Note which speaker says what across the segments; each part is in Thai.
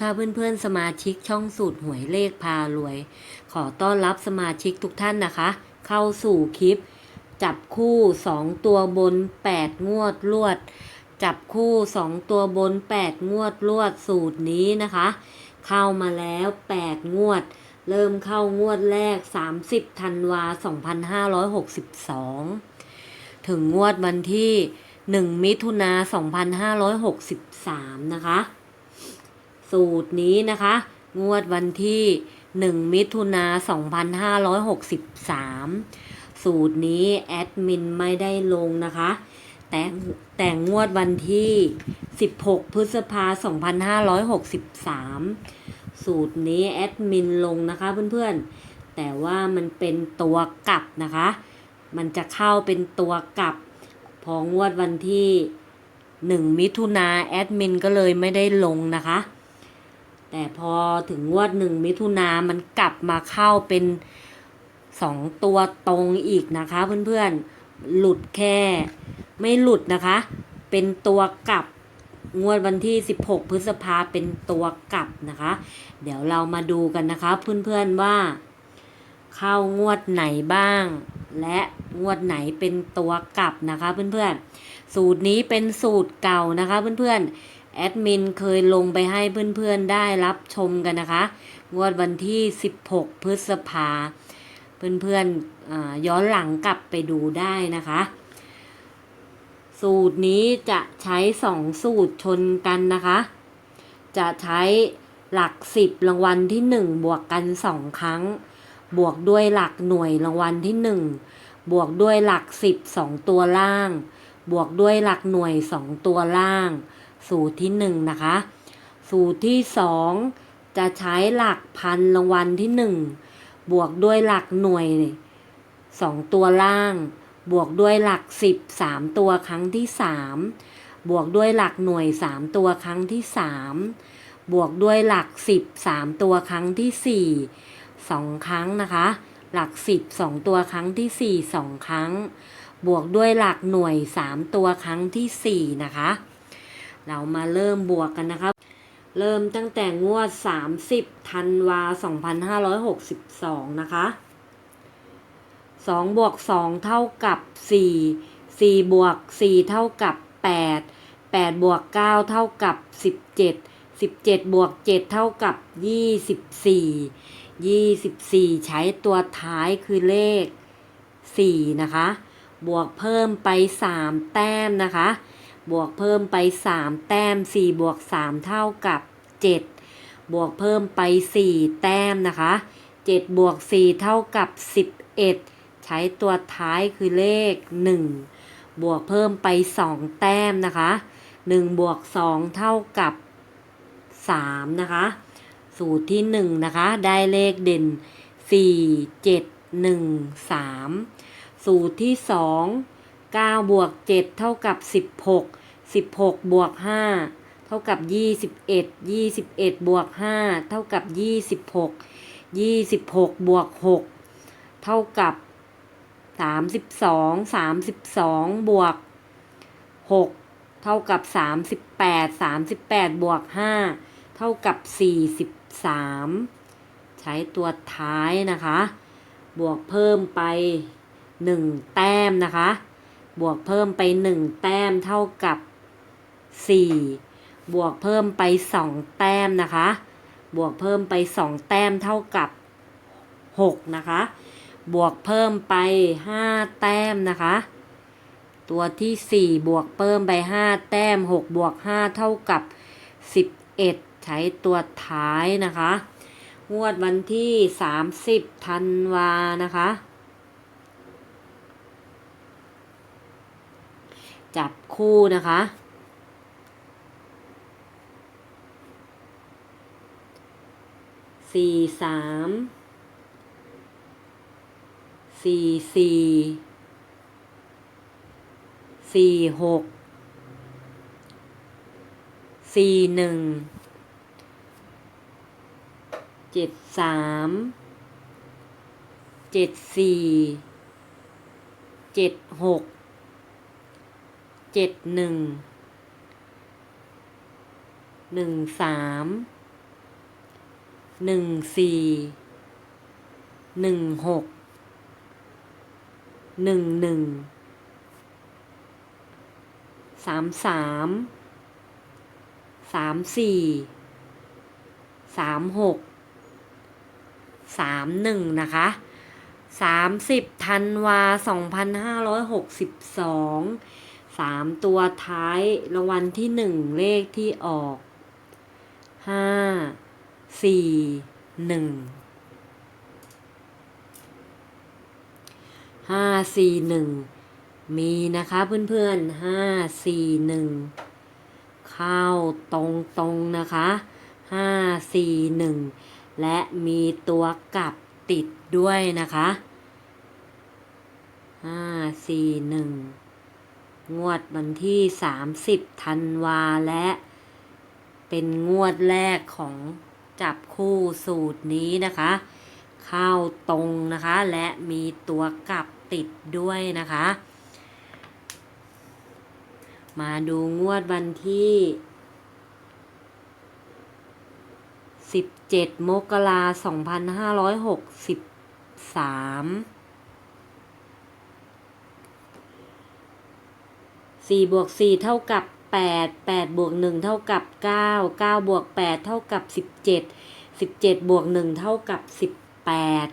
Speaker 1: ค่ะเพื่อนๆ สมาชิกช่องสูตรหวยเลขพารวย ขอต้อนรับสมาชิกทุกท่านนะคะ เข้าสู่คลิป จับคู่ 2 ตัวบน 8 งวดรวด จับคู่ 2 ตัวบน 8 งวดรวดสูตรนี้นะคะ เข้ามาแล้ว 8 งวด เริ่มเข้างวดแรก 30ธันวา2562 ถึงงวดวันที่ 1 มิถุนา2563 นะคะ สูตรนี้นะคะ งวดวันที่ 1 มิถุนา2563 สูตรนี้แอดมินไม่ได้ลงนะคะ แต่แต่งวดวันที่ 16 พฤษภา2563 สูตรนี้แอดมินลงนะคะเพื่อนๆ แต่ว่ามันเป็นตัวกลับนะคะ มันจะเข้าเป็นตัวกลับพองวดวันที่1มิถุนาแอดมินก็เลยไม่ได้ลงนะคะ แต่พอถึงงวด1มิถุนามันกลับมาเข้าเป็น2ตัวตรงอีกนะคะเพื่อนๆ หลุดแค่ ไม่หลุดนะคะ เป็นตัวกลับงวดวันที่ 16 พฤษภาเป็นตัวกลับนะคะ เดี๋ยวเรามาดูกันนะคะ เพื่อนๆว่า เข้างวดไหนบ้าง และงวดไหนเป็นตัวกลับนะคะ เพื่อนๆ สูตรนี้เป็นสูตรเก่านะคะ เพื่อนๆ แอดมินเคยลงไปให้เพื่อนๆได้รับชมกันนะคะ งวดวันที่ 16 พฤษภา เพื่อนๆอ่าย้อนหลังกลับไปดูได้นะคะ สูตรนี้จะใช้สองสูตรชนกันนะคะ จะใช้หลักสิบรางวัลที่หนึ่งบวกกันสองครั้ง บวกด้วยหลักหน่วยรางวัลที่หนึ่งบวกด้วยหลักสิบสองตัวล่าง บวกด้วยหลักหน่วยสองตัวล่าง สูตรที่หนึ่งนะคะ สูตรที่สองจะใช้หลักพันรางวัลที่หนึ่งบวกด้วยหลักหน่วยสองตัวล่าง บวกด้วยหลักสิบสามตัวครั้งที่สามบวกด้วยหลักหน่วยสามตัวครั้งที่สามบวกด้วยหลักสิบสามตัวครั้งที่สี่สองครั้งนะคะ หลักสิบสองตัวครั้งที่สี่สองครั้ง บวกด้วยหลักหน่วยสามตัวครั้งที่สี่นะคะ เรามาเริ่มบวกกันนะคะเริ่มตั้งแต่งวด 30ธันวา 2562 นะคะ2บวก2เท่ากับ 4 4บวก4เท่ากับ 8 8บวก9เท่ากับ 17 17บวก7เท่ากับ 24 24 ใช้ตัวท้ายคือเลข 4 นะคะ บวกเพิ่มไป 3 แต้มนะคะ บวกเพิ่มไป 3 แต้ม 4 บวก 3 เท่ากับ 7 บวกเพิ่มไป 4 แต้มนะคะ 7 บวก 4 เท่ากับ 11 ใช้ตัวท้ายคือเลข 1 บวกเพิ่มไป 2 แต้มนะคะ 1 บวก 2 เท่ากับ 3 นะคะ สูตรที่ 1 นะคะ ได้เลขเด่น 4 7 1 3 สูตรที่ 2 9 บวก 7 เท่ากับ 16 16 บวก 5 เท่ากับ 21 21 บวก 5 เท่ากับ 26 26 บวก 6 เท่ากับ 32 32 บวก 6 เท่ากับ 38 38 บวก 5 เท่ากับ 43 ใช้ตัวท้ายนะคะ บวกเพิ่มไป1แต้มนะคะ บวกเพิ่มไป 1 แต้มเท่ากับ 4 บวกเพิ่มไป 2 แต้มนะคะ บวกเพิ่มไป 2 แต้มเท่ากับ 6 นะคะ บวกเพิ่มไป 5 แต้มนะคะ ตัวที่ 4 บวกเพิ่มไป 5 แต้ม 6 บวก 5 เท่ากับ 11 ใช้ตัวท้ายนะคะ งวดวันที่ 30 ธันวานะคะ จับคู่นะคะ สี่สาม สี่สี่ สี่หก สี่หนึ่ง เจ็ดสาม เจ็ดสี่ เจ็ดหก เจ็ดหนึ่งหนึ่งสามหนึ่งสี่หนึ่งหกหนึ่งหนึ่งสามสามสามสี่สามหกสามหนึ่งนะคะสามสิบธันวาสองพันห้าร้อยหกสิบสอง สามตัวท้ายรางวัลที่หนึ่งเลขที่ออกห้าสี่หนึ่งห้าสี่หนึ่งมีนะคะเพื่อนๆห้าสี่หนึ่งเข้าตรงตรงๆนะคะห้าสี่หนึ่งและมีตัวกลับติดด้วยนะคะห้าสี่หนึ่ง งวดวันที่สามสิบธันวาและ เป็นงวดแรกของจับคู่สูตรนี้นะคะ เข้าตรงนะคะและมีตัวกลับติดด้วยนะคะ มาดูงวดวันที่ 17 มกราคม2563 สี่บวกสี่เท่ากับแปดแปดบวกหนึ่งเท่ากับเก้าเก้าบวกแปดเท่ากับสิบเจ็ดสิบเจ็ดบวกหนึ่งเท่ากับสิบแปด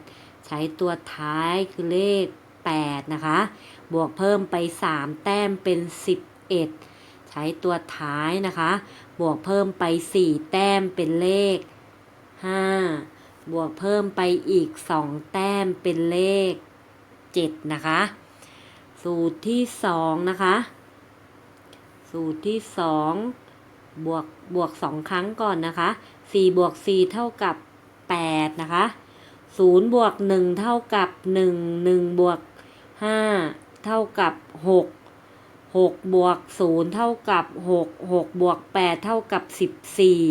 Speaker 1: ใช้ตัวท้ายคือเลขแปดนะคะ บวกเพิ่มไปสามแต้มเป็นสิบเอ็ดใช้ตัวท้ายนะคะ บวกเพิ่มไปสี่แต้มเป็นเลขห้าบวกเพิ่มไปอีกสองแต้มเป็นเลขเจ็ดนะคะ สูตรที่สองนะคะ สูตรที่สองบวกบวกสองครั้งก่อนนะคะสี่บวกสี่เท่ากับแปดนะคะศูนย์บวกหนึ่งเท่ากับหนึ่งหนึ่งบวกห้าเท่ากับหกหกบวกศูนย์เท่ากับหกหกบวกแปดเท่ากับสิบสี่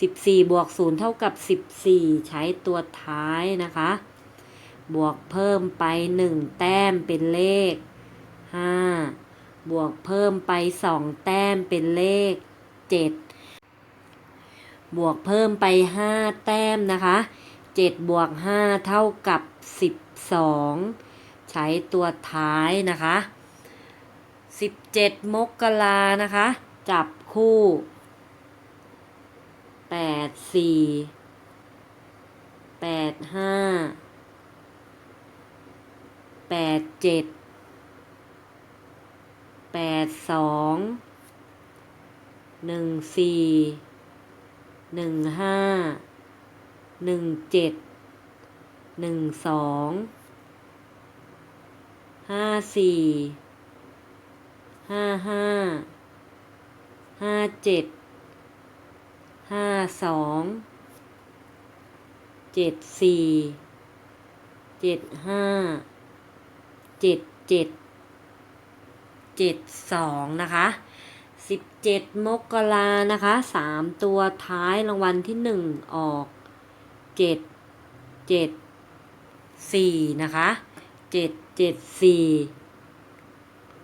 Speaker 1: สิบสี่บวกศูนย์เท่ากับสิบสี่ใช้ตัวท้ายนะคะ บวกเพิ่มไปหนึ่งแต้มเป็นเลขห้า บวกเพิ่มไปสองแต้มเป็นเลขเจ็ดบวกเพิ่มไปห้าแต้มนะคะเจ็ดบวกห้าเท่ากับสิบสองใช้ตัวท้ายนะคะสิบเจ็ดมกรานะคะ จับคู่แปดสี่แปดห้า แปดสองหนึ่งสี่หนึ่งห้าหนึ่งเจ็ดหนึ่งสองห้าสี่ห้าห้าห้าเจ็ดห้าสองเจ็ดสี่เจ็ดห้าเจ็ดเจ็ด เจ็ดสองนะคะสิบเจ็ดมกรานะคะสามตัวท้ายรางวัลที่หนึ่งออกเจ็ดเจ็ดสี่นะคะเจ็ดเจ็ดสี่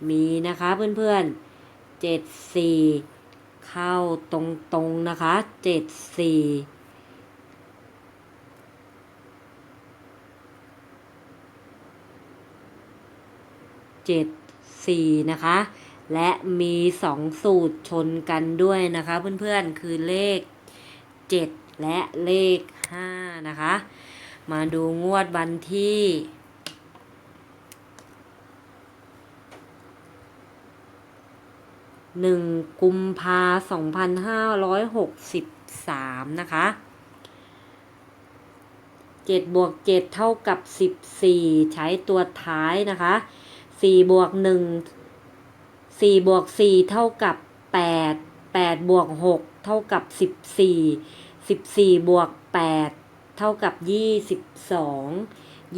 Speaker 1: มีนะคะเพื่อนๆเจ็ดสี่เข้าตรงๆนะคะเจ็ดสี่เจ็ด สี่นะคะ และมีสองสูตรชนกันด้วยนะคะ เพื่อนๆคือเลขเจ็ดและเลขห้านะคะ มาดูงวดวันที่หนึ่งกุมภาสองพันห้าร้อยหกสิบสามนะคะเจ็ดบวกเจ็ดเท่ากับสิบสี่ใช้ตัวท้ายนะคะ สี่บวกหนึ่งสี่บวกสี่เท่ากับแปดแปดบวกหกเท่ากับสิบสี่สิบสี่บวกแปดเท่ากับยี่สิบสอง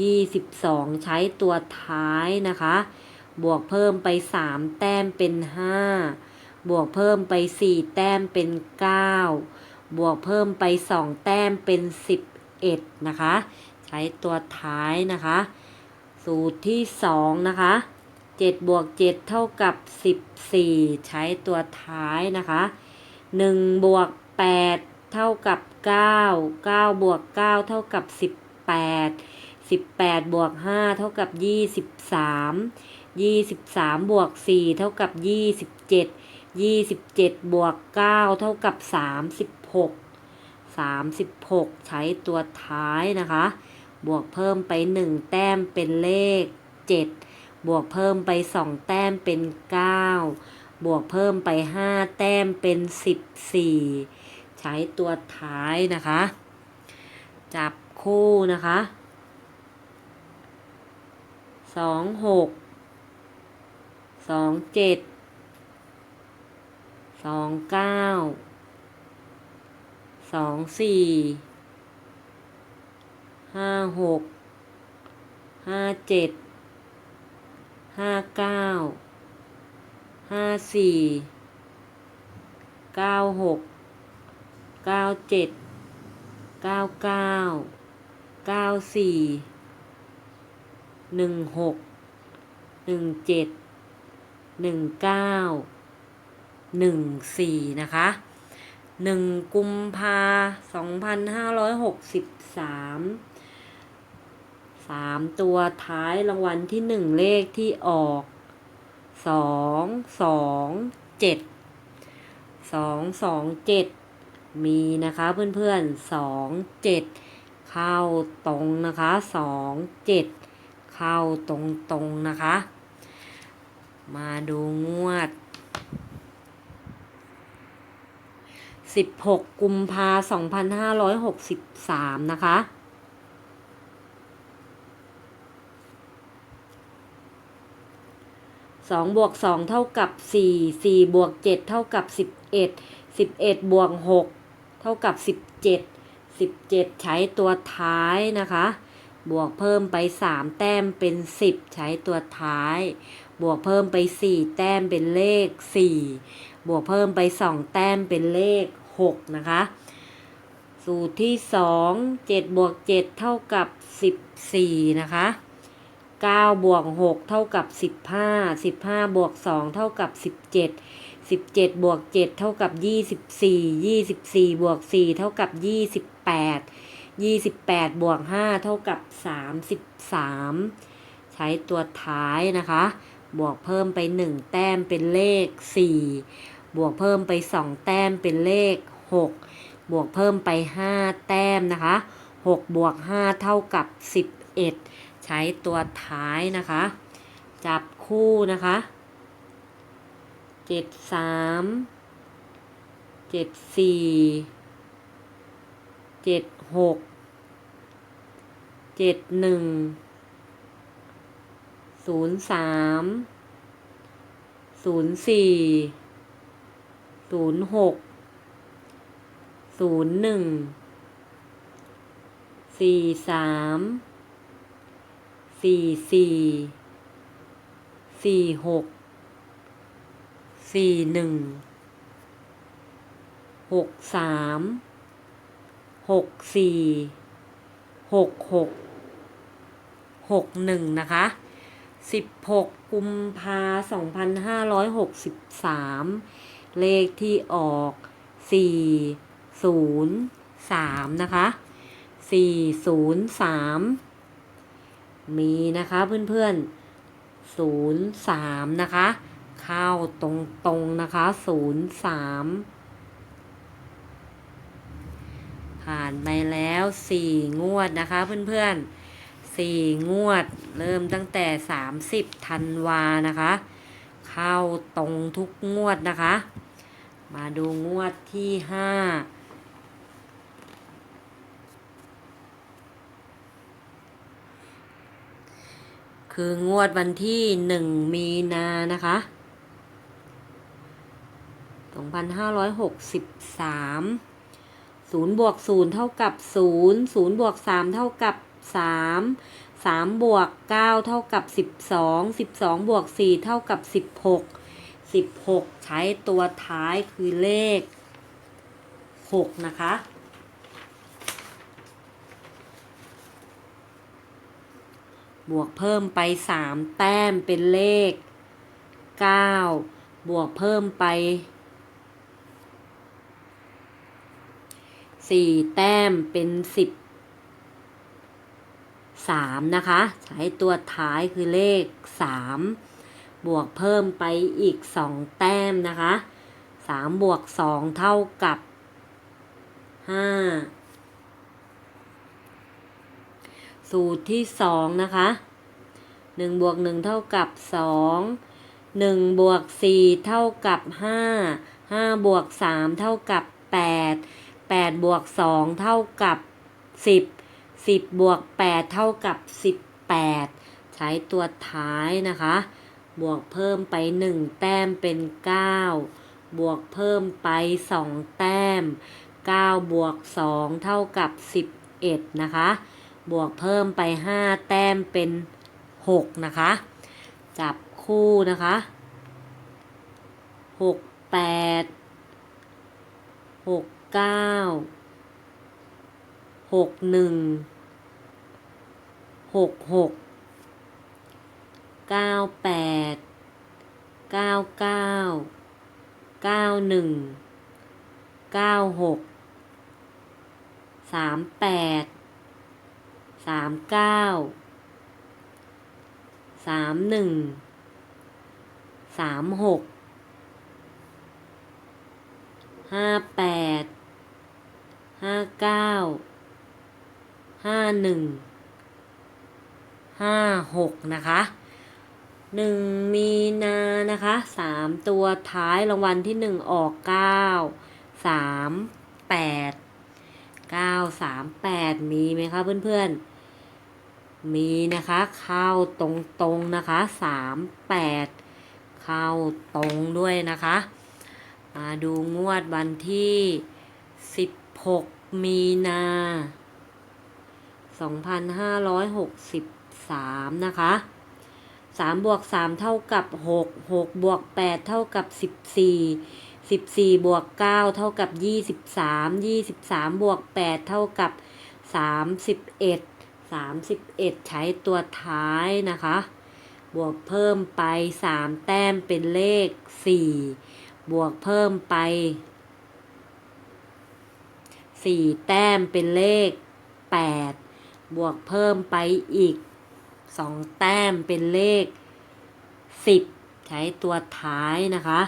Speaker 1: ยี่สิบสองใช้ตัวท้ายนะคะ บวกเพิ่มไปสามแต้มเป็นห้าบวกเพิ่มไปสี่แต้มเป็นเก้าบวกเพิ่มไปสองแต้มเป็นสิบเอ็ดนะคะ ใช้ตัวท้ายนะคะ สูตรที่สองนะคะเจ็ดบวกเจ็ดเท่ากับสิบสี่ใช้ตัวท้ายนะคะหนึ่งบวกแปดเท่ากับเก้าเก้าบวกเก้าเท่ากับสิบแปดสิบแปดบวกห้าเท่ากับยี่สิบสามยี่สิบสามบวกสี่เท่ากับยี่สิบเจ็ดยี่สิบเจ็ดบวกเก้าเท่ากับสามสิบหกสามสิบหกใช้ตัวท้ายนะคะ บวกเพิ่มไปหนึ่งแต้มเป็นเลขเจ็ดบวกเพิ่มไปสองแต้มเป็นเก้าบวกเพิ่มไปห้าแต้มเป็นสิบสี่ใช้ตัวท้ายนะคะ จับคู่นะคะสองหกสองเจ็ดสองเก้าสองสี่ ห้าหกห้าเจ็ดห้าเก้าห้าสี่เก้าหกเก้าเจ็ดเก้าเก้าเก้าสี่หนึ่งหกหนึ่งเจ็ดหนึ่งเก้าหนึ่งสี่นะคะหนึ่งกุมภาสองพันห้าร้อยหกสิบสาม สามตัวท้ายรางวัลที่หนึ่งเลขที่ออกสองสองเจ็ดสองสองเจ็ดมีนะคะเพื่อนๆสองเจ็ดเข้าตรงนะคะสองเจ็ดเข้าตรงตรงนะคะ มาดูงวดสิบหกกุมภาสองพันห้าร้อยหกสิบสามนะคะ 2บวก2เท่ากับ 4 4บวก7เท่ากับ 11 11บวก6เท่ากับ 17 17 ใช้ตัวท้ายนะคะ บวกเพิ่มไป 3 แต้มเป็น 10 ใช้ตัวท้าย บวกเพิ่มไป 4 แต้มเป็นเลข 4 บวกเพิ่มไป 2 แต้มเป็นเลข 6 นะคะ สูตรที่ 2 7บวก7เท่ากับ 14 นะคะ เก้าบวกหกเท่ากับสิบห้าสิบห้าบวกสองเท่ากับสิบเจ็ดสิบเจ็ดบวกเจ็ดเท่ากับยี่สิบสี่ยี่สิบสี่บวกสี่เท่ากับยี่สิบแปดยี่สิบแปดบวกห้าเท่ากับสามสิบสามใช้ตัวท้ายนะคะ บวกเพิ่มไปหนึ่งแต้มเป็นเลขสี่บวกเพิ่มไปสองแต้มเป็นเลขหกบวกเพิ่มไปห้าแต้มนะคะหกบวกห้าเท่ากับสิบเอ็ด ช้ตัวท้ายนะคะ จับคู่นะคะเจ็ดสามเจ็ดสี่เจ็ดหกเจ็ดหนึ่งศูนย์สามศูนย์สี่ศูนย์หกศูนย์หนึ่งสี่สาม สี่สี่สี่หกสี่หนึ่งหกสามหกสี่หกหกหกหนึ่งนะคะสิบหกกุมภาสองพันห้าร้อยหกสิบสามเลขที่ออกสี่ศูนย์สามนะคะสี่ศูนย์สาม มีนะคะเพื่อนๆศูนย์สามนะคะ เข้าตรงๆนะคะศูนย์สามผ่านไปแล้วสี่งวดนะคะเพื่อนๆสี่งวด เริ่มตั้งแต่สามสิบธันวานะคะ เข้าตรงทุกงวดนะคะ มาดูงวดที่ห้า คืองวดวันที่หนึ่งมีนานะคะสองพันห้าร้อยหกสิบสามศูนย์บวกศูนย์เท่ากับศูนย์ศูนย์บวกสามเท่ากับสามสามบวกเก้าเท่ากับสิบสองสิบสองบวกสี่เท่ากับสิบหกสิบหกใช้ตัวท้ายคือเลขหกนะคะ บวกเพิ่มไป 3 แต้มเป็นเลข 9 บวกเพิ่มไป 4 แต้มเป็น 10 3 นะคะ ใช้ตัวท้ายคือเลข 3 บวกเพิ่มไปอีก 2 แต้มนะคะ 3 บวก 2 เท่ากับ 5 สูตรที่สองนะคะหนึ่งบวกหนึ่งเท่ากับสองหนึ่งบวกสี่เท่ากับห้าห้าบวกสามเท่ากับแปดแปดบวกสองเท่ากับสิบสิบบวกแปดเท่ากับสิบแปดใช้ตัวท้ายนะคะ บวกเพิ่มไปหนึ่งแต้มเป็นเก้าบวกเพิ่มไปสองแต้มเก้าบวกสองเท่ากับสิบเอ็ดนะคะ บวกเพิ่มไป 5 แต้มเป็น 6 นะคะ จับคู่นะคะ 6 8 6 9 6 1 6 6 9 8 9 9 9 1 9 6 3 8 สามเก้าสามหนึ่งสามหกห้าแปดห้าเก้าห้าหนึ่งห้าหกนะคะหนึ่งมีนานะคะสามตัวท้ายรางวัลที่หนึ่งออกเก้าสามแปดเก้าสามแปดมีไหมคะเพื่อนๆ มีนะคะเข้าตรงๆนะคะสามแปดเข้าตรงด้วยนะคะมาดูงวดวันที่สิบหกมีนาสองพันห้าร้อยหกสิบสามนะคะสามบวกสามเท่ากับหกหกบวกแปดเท่ากับสิบสี่สิบสี่บวกเก้าเท่ากับยี่สิบสามยี่สิบสามบวกแปดเท่ากับสามสิบเอ็ด สามสิบเอ็ดใช้ตัวท้ายนะคะ บวกเพิ่มไปสามแต้มเป็นเลขสี่บวกเพิ่มไปสี่แต้มเป็นเลขแปดบวกเพิ่มไปอีกสองแต้มเป็นเลขสิบใช้ตัวท้ายนะคะ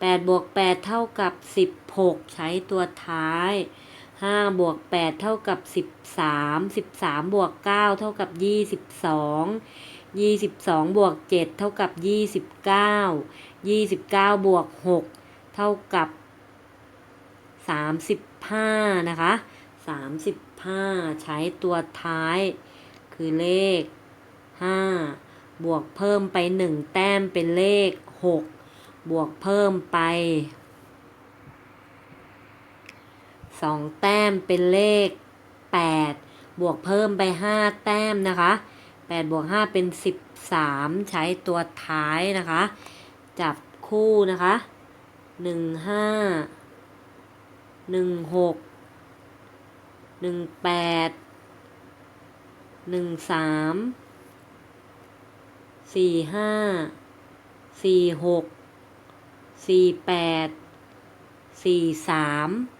Speaker 1: แปดบวกแปดเท่ากับสิบหกใช้ตัวท้าย ห้าบวกแปดเท่ากับสิบสามสิบสามบวกเก้าเท่ากับยี่สิบสองยี่สิบสองบวกเจ็ดเท่ากับยี่สิบเก้ายี่สิบเก้าบวกหกเท่ากับสามสิบห้านะคะสามสิบห้าใช้ตัวท้าย คือเลขห้าบวกเพิ่มไปหนึ่งแต้มเป็นเลขหกบวกเพิ่มไป 2 แต้มเป็นเลข 8 บวกเพิ่มไป 5 แต้มนะคะ 8 บวก 5 เป็น 13 ใช้ตัวท้ายนะคะ จับคู่นะคะ 1 5 1 6 1 8 1 3 4 5 4 6 4 8 4 3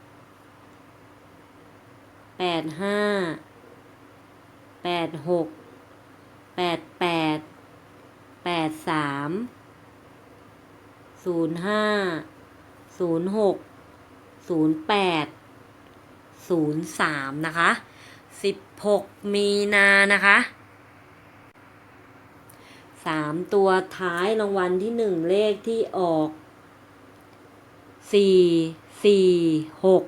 Speaker 1: แปดห้าแปดหกแปดแปดแปดสามศูนย์ห้าศูนย์หกศูนย์แปดศูนย์สามนะคะสิบหกมีนานะคะสามตัวท้ายรางวัลที่หนึ่งเลขที่ออกสี่สี่หก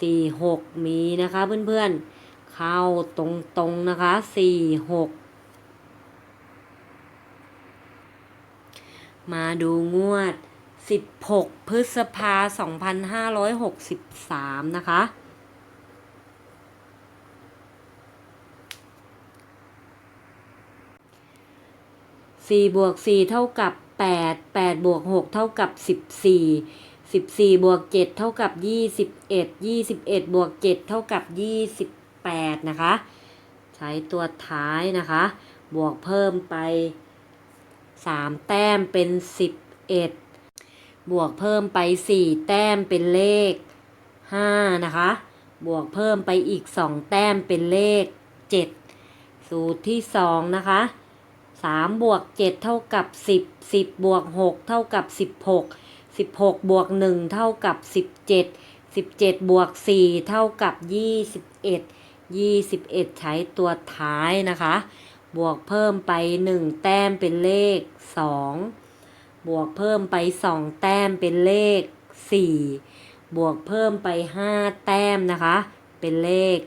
Speaker 1: สี่หกมีนะคะเพื่อนๆ เข้าตรงๆนะคะสี่หกมาดูงวด 16 พฤษภา 2563 นะคะสี่บวกสี่เท่ากับแปดแปดบวกหกเท่ากับสิบ สิบสี่บวกเจ็ดเท่ากับยี่สิบเอ็ดยี่สิบเอ็ดบวกเจ็ดเท่ากับยี่สิบแปดนะคะ ใช้ตัวท้ายนะคะ บวกเพิ่มไปสามแต้มเป็นสิบเอ็ดบวกเพิ่มไป4แต้มเป็นเลข5นะคะ บวกเพิ่มไปอีก2แต้มเป็นเลข7สูตรที่2นะคะ3บวก7เท่ากับ10 10บวก6เท่ากับ16 16 บวก 1 เท่ากับ 17 17 บวก 4 เท่ากับ 21 21 ใช้ตัวท้ายนะคะ บวกเพิ่มไป 1 แต้มเป็นเลข 2 บวกเพิ่มไป 2 แต้มเป็นเลข 4 บวกเพิ่มไป 5 แต้มนะคะ เป็นเลข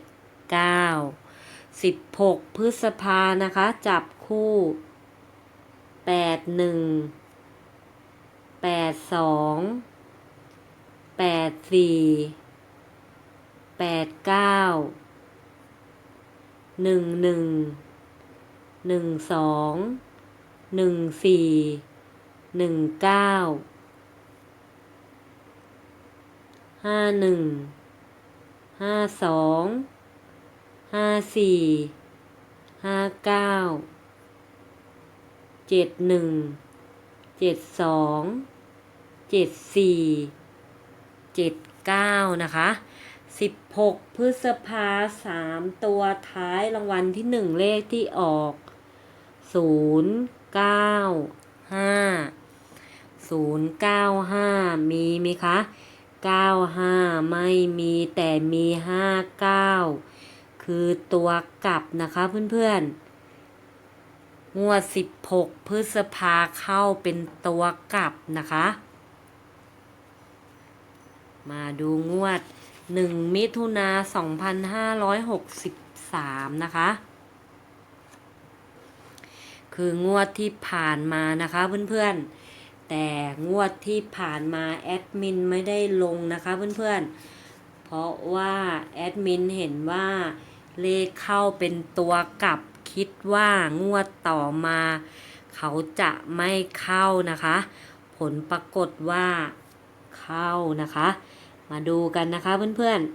Speaker 1: 9 16 พฤษภานะคะ จับคู่ 8 1 8 2 8 4 8 9 1 1 1 2 1 4 1 9 5 1 5 2 5 4 5 9 7 1 7 2 7 4 7 9นะคะ16พฤษภาสามตัวท้ายรางวัลที่หนึ่งเลขที่ออก0 9 5 0 9 5มีไหมคะ95ไม่มีแต่มี59คือตัวกลับนะคะเพื่อนๆ งวด16พฤษภาเข้าเป็นตัวกลับนะคะ มาดูงวด 1 มิถุนา2563 นะคะ คืองวดที่ผ่านมานะคะเพื่อนๆ แต่งวดที่ผ่านมาแอดมินไม่ได้ลงนะคะเพื่อนๆ เพราะว่าแอดมินเห็นว่าเลขเข้าเป็นตัวกลับคิดว่างวดต่อมา เขาจะไม่เข้านะคะ ผลปรากฏว่าเข้านะคะ มาดูกันนะคะเพื่อนๆ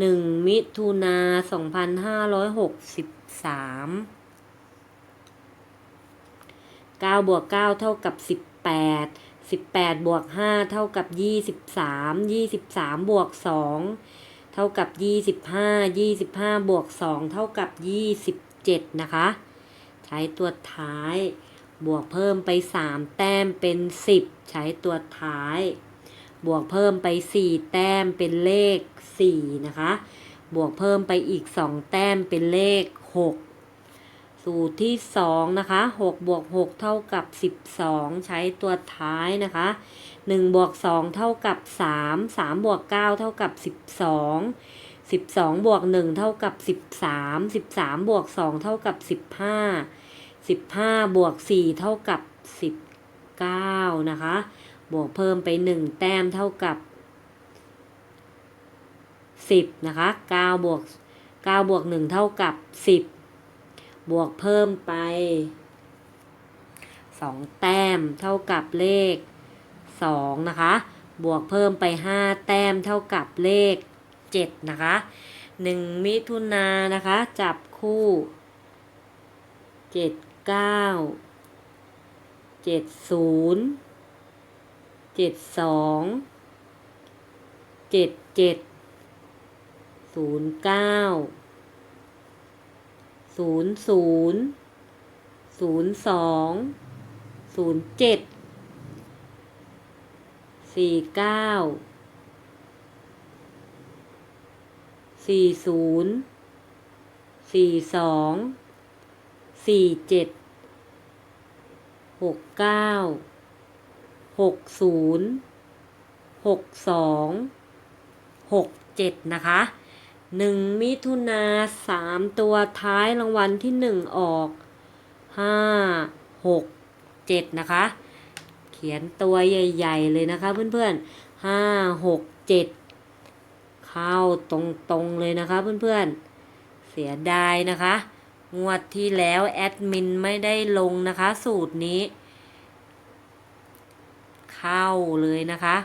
Speaker 1: 1มิถุนา2563 9บวก9เท่ากับ18 18บวก5เท่ากับ23 23บวก2เท่ากับ25 25บวก2เท่ากับ27นะคะ ใช้ตัวท้ายบวกเพิ่มไป3แต้มเป็น10ใช้ตัวท้าย บวกเพิ่มไป 4 แต้มเป็นเลข 4 นะคะ บวกเพิ่มไปอีก 2 แต้มเป็นเลข 6 สูตรที่ 2 นะคะ 6 บวก 6 เท่ากับ 12 ใช้ตัวท้ายนะคะ 1 บวก 2 เท่ากับ 3 3 บวก 9 เท่ากับ 12 12 บวก 1 เท่ากับ 13 13 บวก 2 เท่ากับ 15 15 บวก 4 เท่ากับ 19 นะคะ บวกเพิ่มไป 1 แต้มเท่ากับ 10 นะคะ9บวก9บวก1เท่ากับ 10 บวกเพิ่มไป 2 แต้มเท่ากับเลข 2 นะคะ บวกเพิ่มไป 5 แต้มเท่ากับเลข 7 นะคะ 1 มิถุนานนะคะ จับคู่ 7 9 7 0 เจ็ดสองเจ็ดเจ็ดศูนย์เก้าศูนย์ศูนย์ศูนย์สองศูนย์เจ็ดสี่เก้าสี่ศูนย์สี่สองสี่เจ็ดหกเก้าะคะ1มิถุนาสามตัวท้ายรางวัลที่1ออก5 6 7นะคะ เขียนตัวใหญ่ ๆ เลยนะคะเพื่อนๆ5 6 7เข้าตรงๆเลยนะคะเพื่อนๆ เสียดายนะคะ งวดที่แล้วแอดมินไม่ได้ลงนะคะสูตรนี้ เข้าเลยนะคะ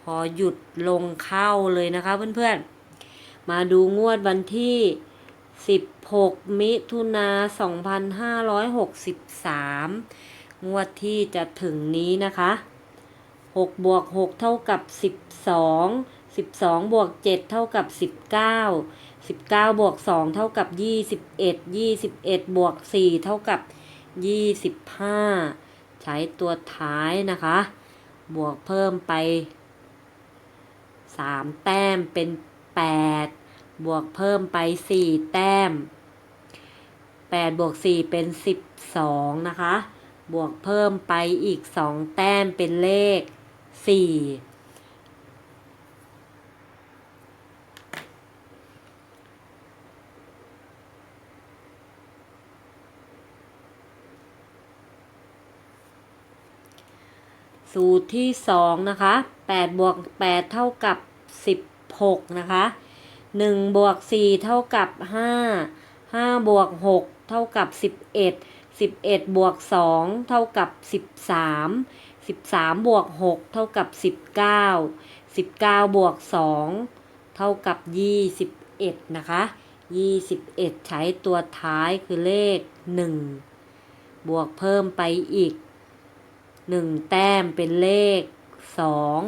Speaker 1: พอหยุดลงเข้าเลยนะคะเพื่อนๆ มาดูงวดวันที่ 16 มิถุนา 2563 งวดที่จะถึงนี้นะคะ6บวก6เท่ากับ 12 12บวก7เท่ากับ 19 19บวก2เท่ากับ 21 21บวก4เท่ากับ 25 ใช้ตัวท้ายนะคะ บวกเพิ่มไป 3 แต้มเป็น 8 บวกเพิ่มไป 4 แต้ม 8 บวก 4 เป็น 12 นะคะ บวกเพิ่มไปอีก 2 แต้มเป็นเลข 4 สูตรที่สองนะคะ8บวก8 เท่ากับ 16 นะคะ1บวก4เท่ากับ 5 5บวก6เท่ากับ 11 11 บวก 2 เท่ากับ 13 13 บวก 6 เท่ากับ 19 19 บวก 2 เท่ากับ 21 นะคะ 21 ใช้ตัวท้ายคือเลข 1 บวกเพิ่มไปอีก หนึ่งแต้มเป็นเลขสอง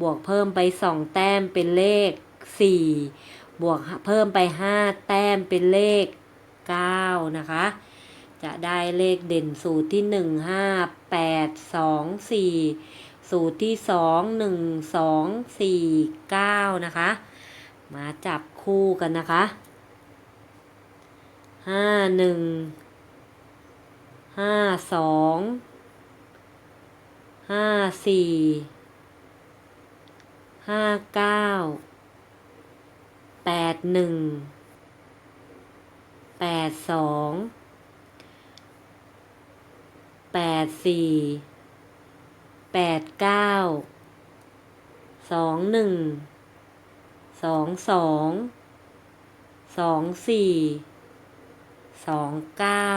Speaker 1: บวกเพิ่มไปสองแต้มเป็นเลขสี่บวกเพิ่มไปห้าแต้มเป็นเลขเก้านะคะ จะได้เลขเด่นสูตรที่หนึ่งห้าแปดสองสี่สูตรที่สองหนึ่งสองสี่เก้านะคะ มาจับคู่กันนะคะห้าหนึ่งห้าสอง ห้าสี่ห้าเก้าแปดหนึ่งแปดสองแปดสี่แปดเก้าสองหนึ่งสองสองสองสี่สองเก้า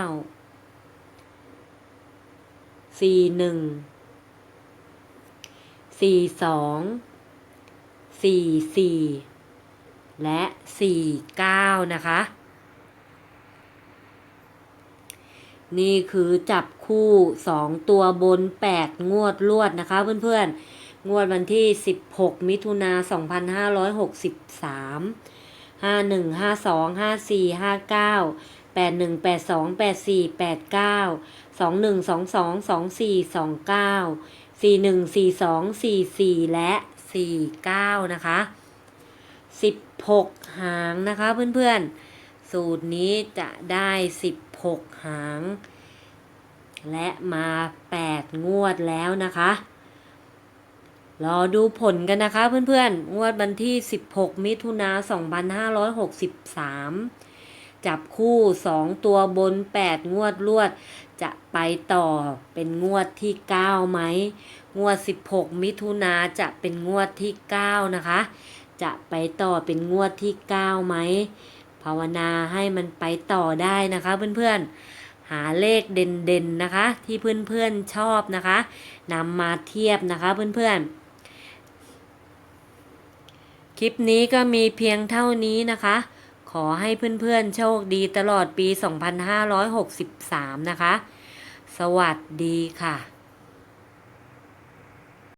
Speaker 1: สี่หนึ่ง สี่สองสี่สี่และสี่เก้านะคะ นี่คือจับคู่สองตัวบนแปดงวดลวดนะคะเพื่อนๆ งวดวันที่16มิถุนา2563 51 52 54 59 81 82 84 89 21 22 24 29สี่หนึ่งสี่สองสี่สี่และสี่เก้านะคะสิบหก หางนะคะเพื่อนๆ สูตรนี้จะได้สิบหกหาง และมาแปดงวดแล้วนะคะ รอดูผลกันนะคะเพื่อนๆ งวดวันที่ 16 มิถุนา2563จับคู่ 2 ตัวบน 8 งวดลวด จะไปต่อเป็นงวดที่9ไหมงวด 16 มิถุนาจะเป็นงวดที่ 9 นะคะ จะไปต่อเป็นงวดที่9ไหมภาวนาให้มันไปต่อได้นะคะเพื่อนๆ หาเลขเด่นๆนะคะ ที่เพื่อนๆชอบนะคะนำมาเทียบนะคะเพื่อนๆคลิปนี้ก็มีเพียงเท่านี้นะคะ ขอให้เพื่อนๆโชคดีตลอดปี 2563 นะคะ สวัสดีค่ะ